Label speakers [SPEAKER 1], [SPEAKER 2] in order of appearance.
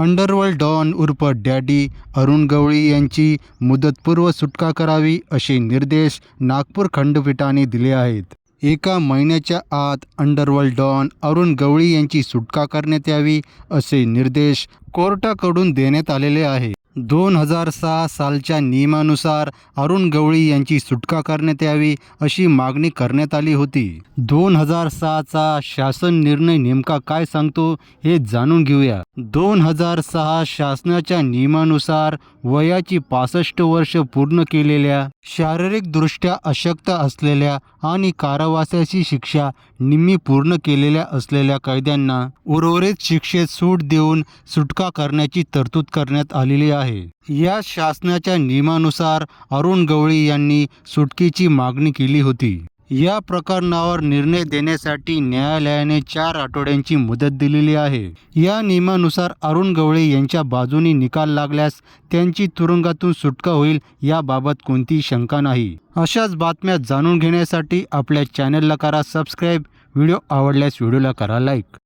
[SPEAKER 1] Underworld don उर्फ daddy Arun Gawli यांची मुदतपूर्व सुटका करावी असे निर्देश नागपूर खंडपीठाने दिले आहेत. एका महिन्याच्या आत अंडरवर्ल्ड डॉन अरुण गवळी यांची सुटका करण्यात यावी असे निर्देश कोर्टाकडून देण्यात आलेले आहे. दोन हजार सहा सालच्या नियमानुसार अरुण गवळी यांची सुटका करण्यात यावी अशी मागणी करण्यात आली होती. दोन हजार सहाचा शासन निर्णय नेमका काय सांगतो हे जाणून घेऊया. दोन हजार सहा शासनाच्या नियमानुसार वयाची पासष्ट वर्ष पूर्ण केलेल्या शारीरिकदृष्ट्या अशक्त असलेल्या आणि कारावासाची शिक्षा निम्मी पूर्ण केलेल्या असलेल्या कैद्यांना उर्वरित शिक्षेत सूट देऊन सुटका करण्याची तरतूद करण्यात आलेली आहे. या शासनाच्या नियमानुसार अरुण गवळी यांनी सुटकेची मागणी केली होती. या प्रकरणावर निर्णय देण्यासाठी न्यायालयाने चार आठवड्यांची मुदत दिलेली आहे. या नियमानुसार अरुण गवळे यांच्या बाजूनी निकाल लागल्यास त्यांची तुरुंगातून सुटका होईल याबाबत कोणतीही शंका नाही. अशाच बातम्या जाणून घेण्यासाठी आपल्या चॅनलला करा सबस्क्राईब. व्हिडिओ आवडल्यास व्हिडिओला करा लाईक.